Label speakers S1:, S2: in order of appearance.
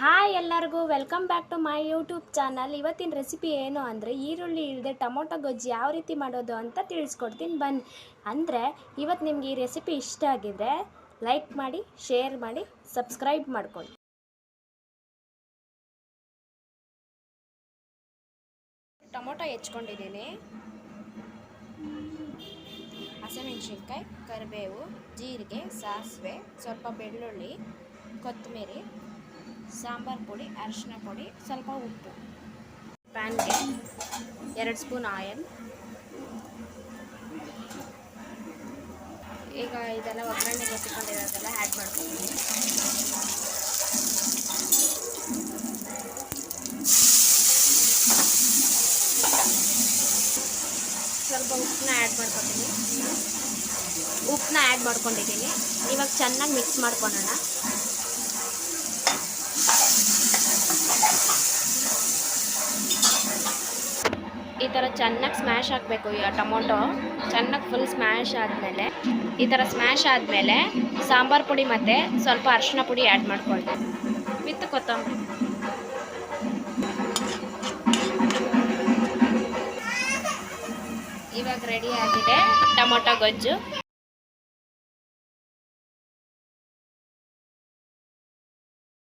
S1: Hi ಎಲ್ಲರಿಗೂ welcome back to my YouTube channel ಇವತ್ತಿನ recipe ಏನು ಅಂದರೆ ಈರುಳ್ಳಿ ಇಲ್ಲದೆ ಟೊಮೊಟೊ ಗೊಜ್ಜಿ ಯಾವ ರೀತಿ ಮಾಡೋದು ಅಂತ ತಿಳಿಸ್ಕೊಡ್ತೀನಿ. ಬನ್ನಿ. ಅಂದರೆ ಇವತ್ತು ನಿಮ್ಗೆ ಈ ರೆಸಿಪಿ ಇಷ್ಟ ಆಗಿದ್ರೆ ಲೈಕ್ ಮಾಡಿ ಶೇರ್ ಮಾಡಿ ಸಬ್ಸ್ಕ್ರೈಬ್ ಮಾಡ್ಕೊಳ್ಳಿ. ಟೊಮೊಟೊ ಹೆಚ್ಕೊಂಡಿದ್ದೀನಿ. ಹಸಿಮೆಣಸಿನ್ಕಾಯಿ, ಕರಿಬೇವು, ಜೀರಿಗೆ, ಸಾಸಿವೆ, ಸ್ವಲ್ಪ ಬೆಳ್ಳುಳ್ಳಿ, ಕೊತ್ತಂಬರಿ ಸಾಂಬಾರು ಪುಡಿ ಅರಿಶಿನ ಪುಡಿ, ಸ್ವಲ್ಪ ಉಪ್ಪು. ಪ್ಯಾನ್ಗೆ ಎರಡು ಸ್ಪೂನ್ ಆಯಿಲ್. ಈಗ ಇದೆಲ್ಲ ಒಗ್ಗರಣೆಗೆ ಎತ್ತಿಕೊಂಡಿರೋದೆಲ್ಲ ಆ್ಯಡ್ ಮಾಡ್ಕೊತೀನಿ. ಸ್ವಲ್ಪ ಉಪ್ಪನ್ನ ಆ್ಯಡ್ ಮಾಡ್ಕೊತೀನಿ. ಉಪ್ಪನ್ನ ಆ್ಯಡ್ ಮಾಡ್ಕೊಂಡಿದ್ದೀನಿ. ಇವಾಗ ಚೆನ್ನಾಗಿ ಮಿಕ್ಸ್ ಮಾಡ್ಕೊಳ್ಳೋಣ. ಈ ಥರ ಚೆನ್ನಾಗಿ ಸ್ಮ್ಯಾಶ್ ಹಾಕಬೇಕು ಈ ಟೊಮೊಟೊ. ಚೆನ್ನಾಗಿ ಫುಲ್ ಸ್ಮ್ಯಾಶ್ ಆದಮೇಲೆ, ಈ ಥರ ಸ್ಮ್ಯಾಶ್ ಆದಮೇಲೆ ಸಾಂಬಾರು ಪುಡಿ ಮತ್ತು ಸ್ವಲ್ಪ ಅರಿಶಿನ ಪುಡಿ ಆ್ಯಡ್ ಮಾಡ್ಕೊಳ್ತೀನಿ. ವಿತ್ ಕೊತ್ತಂಬರಿ. ಇವಾಗ ರೆಡಿ ಆಗಿದೆ ಟೊಮೊಟೊ ಗೊಜ್ಜು.